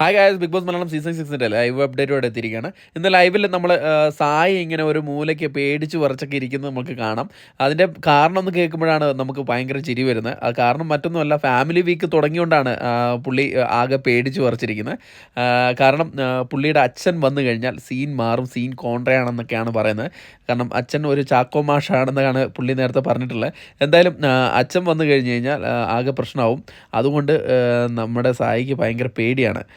Hi guys Bigg Boss Malayalam season സിക്സിന്റെ live അപ്ഡേറ്റോടെ എത്തിയിരിക്കുകയാണ്. ഇന്ന് ലൈവിൽ നമ്മൾ സായി ഇങ്ങനെ ഒരു മൂലയ്ക്ക് പേടിച്ച് വറച്ചൊക്കെ ഇരിക്കുന്നത് നമുക്ക് കാണാം. അതിന്റെ കാരണം ഒന്ന് കേൾക്കുമ്പോഴാണ് നമുക്ക് ഭയങ്കര ചിരി വരുന്നത്. ആ കാരണം മറ്റൊന്നുമല്ല ഫാമിലി വീക്ക് തുടങ്ങിയോണ്ടാണ് പുള്ളി ആകെ പേടിച്ച് വറച്ചിരിക്കുന്നത്. കാരണം പുള്ളിയുടെ അച്ഛൻ വന്നു കഴിഞ്ഞാൽ സീൻ മാറും സീൻ കോൺട്രയാണെന്നൊക്കെയാണ് പറയുന്നത്. കാരണം അച്ഛൻ ഒരു ചാക്കോ മാഷാണെന്നാണ് പുള്ളി നേരത്തെ പറഞ്ഞിട്ടുള്ളത്. എന്തായാലും അച്ഛൻ വന്നു കഴിഞ്ഞ് കഴിഞ്ഞാൽ ആകെ പ്രശ്നമാവും. അതുകൊണ്ട് നമ്മുടെ സായിക്ക് ഭയങ്കര പേടിയാണ്.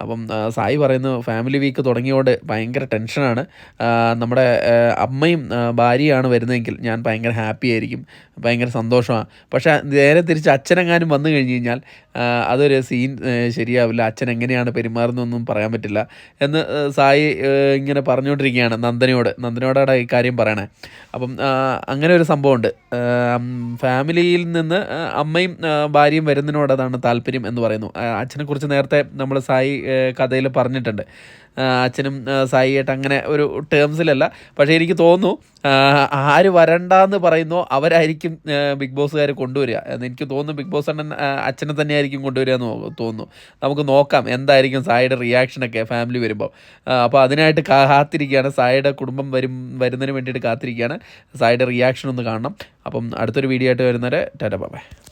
അപ്പം സായി പറയുന്നു ഫാമിലി വീക്ക് തുടങ്ങിയോണ്ട് ഭയങ്കര ടെൻഷനാണ്. നമ്മുടെ അമ്മയും ഭാര്യയാണ് വരുന്നതെങ്കിൽ ഞാൻ ഭയങ്കര ഹാപ്പി ആയിരിക്കും ഭയങ്കര സന്തോഷമാണ്. പക്ഷേ നേരെ തിരിച്ച് അച്ഛനെങ്ങാനും വന്നു കഴിഞ്ഞ് കഴിഞ്ഞാൽ അതൊരു സീൻ ശരിയാവില്ല. അച്ഛൻ എങ്ങനെയാണ് പെരുമാറുന്നതെന്നൊന്നും പറയാൻ പറ്റില്ല എന്ന് സായി ഇങ്ങനെ പറഞ്ഞുകൊണ്ടിരിക്കുകയാണ് നന്ദനയോട്. നന്ദനയോടാണ് ഈ കാര്യം പറയണേ. അപ്പം അങ്ങനെ ഒരു സംഭവമുണ്ട്. ഫാമിലിയിൽ നിന്ന് അമ്മയും ഭാര്യയും ഭാര്യയും വരുന്നതിനോടതാണ് താല്പര്യം എന്ന് പറയുന്നു. അച്ഛനെക്കുറിച്ച് നേരത്തെ നമ്മൾ സായി കഥയിൽ പറഞ്ഞിട്ടുണ്ട്. അച്ഛനും സായിയായിട്ട് അങ്ങനെ ഒരു ടേംസിലല്ല പക്ഷേ എനിക്ക് തോന്നുന്നു ആര് വരണ്ടെന്ന് പറയുന്നോ അവരായിരിക്കും ബിഗ് ബോസുകാർ കൊണ്ടുവരിക. എന്ന് എനിക്ക് തോന്നുന്നു ബിഗ് ബോസ് അണ്ണൻ അച്ഛനെ തന്നെയായിരിക്കും കൊണ്ടുവരിക എന്ന് തോന്നുന്നു. നമുക്ക് നോക്കാം എന്തായിരിക്കും സായിയുടെ റിയാക്ഷനൊക്കെ ഫാമിലി വരുമ്പോൾ അപ്പോൾ അതിനായിട്ട് കാത്തിരിക്കുകയാണ്. സായിയുടെ കുടുംബം വരും വരുന്നതിന് വേണ്ടിയിട്ട് കാത്തിരിക്കുകയാണ്. സായിയുടെ റിയാക്ഷൻ ഒന്ന് കാണണം. അപ്പം അടുത്തൊരു വീഡിയോ ആയിട്ട് വരുന്നവരെ ടാറ്റ